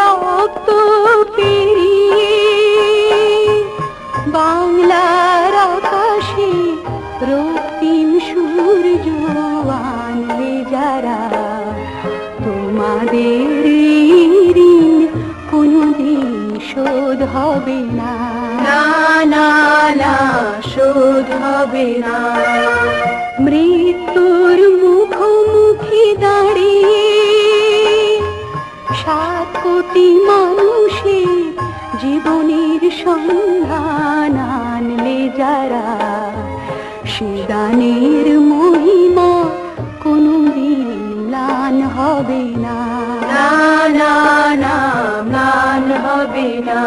রক্ত পেরিয়ে বাংলার আকাশে রক্তিম সূর্য আনলে যারা তোমাদের ঋণ কোনদিন শোধ হবে না। না না শোধ হবে না। মৃত্যুর সাত কোটি মানুষের জীবনের সন্ধান আনলে যারা, সে দানের মহিমা কোনদিন মিলান হবে না। না না না হবে না।